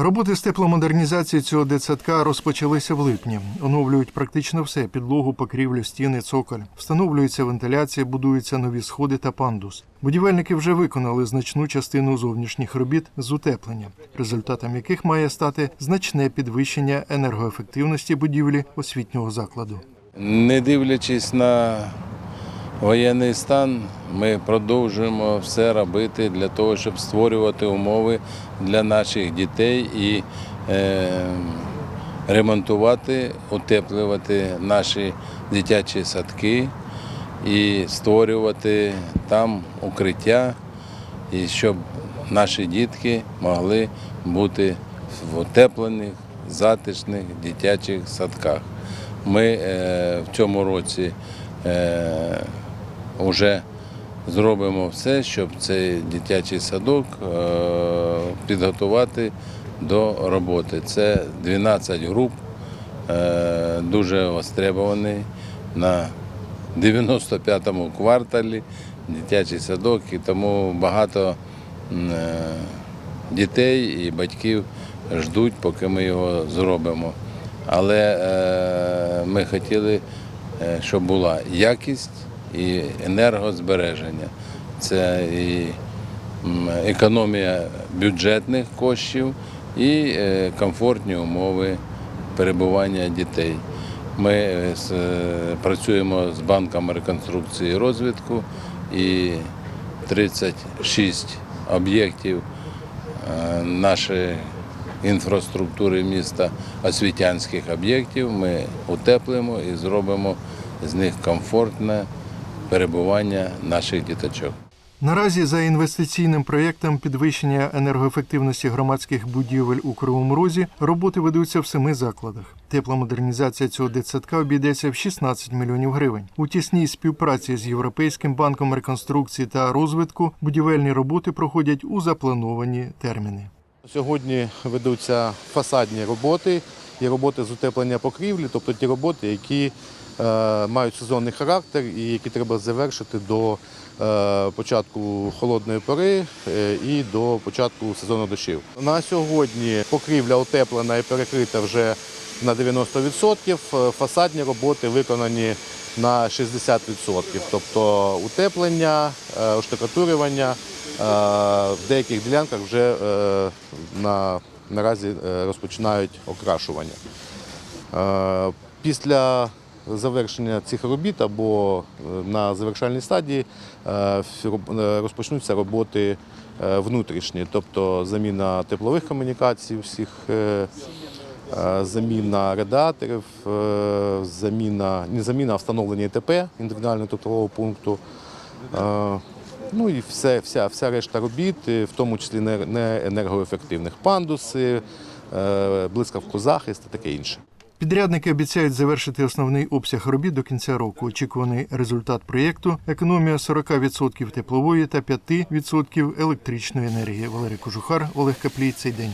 Роботи з тепломодернізації цього дитсадка розпочалися в липні. Оновлюють практично все: підлогу, покрівлю, стіни, цоколь. Встановлюється вентиляція, будуються нові сходи та пандус. Будівельники вже виконали значну частину зовнішніх робіт з утеплення, результатом яких має стати значне підвищення енергоефективності будівлі освітнього закладу. Не дивлячись на воєнний стан, ми продовжуємо все робити для того, щоб створювати умови для наших дітей і е, ремонтувати, утеплювати наші дитячі садки і створювати там укриття, і щоб наші дітки могли бути в утеплених, затишних дитячих садках. Ми е, в цьому році е, вже зробимо все, щоб цей дитячий садок е, підготувати до роботи. Це 12 груп, е, дуже востребований на 95-му кварталі дитячий садок, і тому багато е, дітей і батьків ждуть, поки ми його зробимо. Але ми хотіли, щоб була якість і енергозбереження. Це і економія бюджетних коштів і е, комфортні умови перебування дітей. Ми е, е, працюємо з банком реконструкції і розвитку і 36 об'єктів нашої інфраструктури міста освітянських об'єктів ми утеплимо і зробимо з них комфортне перебування наших діточок. Наразі за інвестиційним проєктом підвищення енергоефективності громадських будівель у Кривому Розі роботи ведуться в семи закладах. Тепломодернізація цього дитсадка обійдеться в 16 мільйонів гривень. У тісній співпраці з Європейським банком реконструкції та розвитку будівельні роботи проходять у заплановані терміни. Сьогодні ведуться фасадні роботи і роботи з утеплення покрівлі, тобто ті роботи, які е, мають сезонний характер і які треба завершити до е, початку холодної пори е, і до початку сезону дощів. На сьогодні покрівля утеплена і перекрита вже на 90%, е, фасадні роботи виконані на 60%, тобто утеплення, оштукатурювання. В деяких ділянках вже на, наразі е, розпочинають окрашування. Е, Після завершення цих робіт або е, на завершальній стадії розпочнуться роботи внутрішні, тобто заміна теплових комунікацій, всіх, заміна радіаторів, заміна, не заміна, а встановлення ІТП, індивідуального теплового пункту. Ну і все, вся, вся решта робіт, в тому числі не- не енергоефективних пандуси, е, блискавку захист і таке інше. Підрядники обіцяють завершити основний обсяг робіт до кінця року. Очікуваний результат проєкту економія 40% теплової та 5% електричної енергії. Валерій Кожухар, Олег Каплій. Цей день.